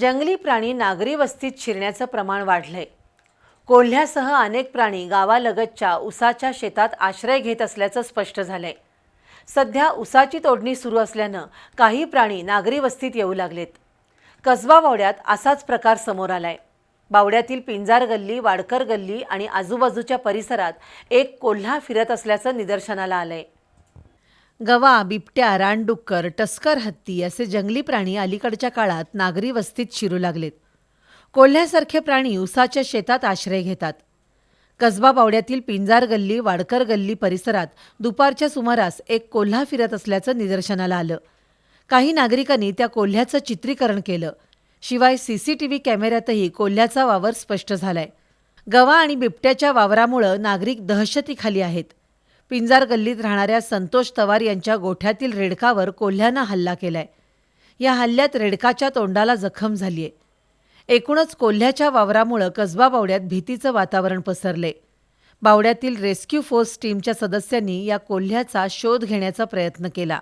जंगली प्राणी नागरी वस्तीत शिरण्याचं प्रमाण वाढलंय. कोल्ह्यासह अनेक प्राणी गावालगतच्या उसाच्या शेतात आश्रय घेत असल्याचं स्पष्ट झालंय. सध्या उसाची तोडणी सुरू असल्यानं काही प्राणी नागरी वस्तीत येऊ लागलेत. कसबा बावड्यात असाच प्रकार समोर आलाय. बावड्यातील पिंजार गल्ली वाडकर गल्ली आणि आजूबाजूच्या परिसरात एक कोल्हा फिरत असल्याचं निदर्शनाला आलंय. गवा बिबट्या रानडुक्कर टस्कर हत्ती असे जंगली प्राणी अलीकडच्या काळात नागरी वस्तीत शिरू लागलेत. कोल्ह्यासारखे प्राणी उसाच्या शेतात आश्रय घेतात. कसबा बावड्यातील पिंजार गल्ली वाडकर गल्ली परिसरात दुपारच्या सुमारास एक कोल्हा फिरत असल्याचं निदर्शनाला आलं. काही नागरिकांनी त्या कोल्ह्याचं चित्रीकरण केलं. शिवाय सीसीटीव्ही कॅमेऱ्यातही कोल्ह्याचा वावर स्पष्ट झालाय. गवा आणि बिबट्याच्या वावरामुळं नागरिक दहशतीखाली आहेत. पिंजार गल्लीत राहणाऱ्या संतोष तवार यांच्या गोठ्यातील रेडकावर कोल्ह्यानं हल्ला केलाय. या हल्ल्यात रेडकाच्या तोंडाला जखम झालीय. एकूणच कोल्ह्याच्या वावरामुळं कसबा बावड्यात भीतीचं वातावरण पसरले बावड्यातील रेस्क्यू फोर्स टीमच्या सदस्यांनी या कोल्ह्याचा शोध घेण्याचा प्रयत्न केला.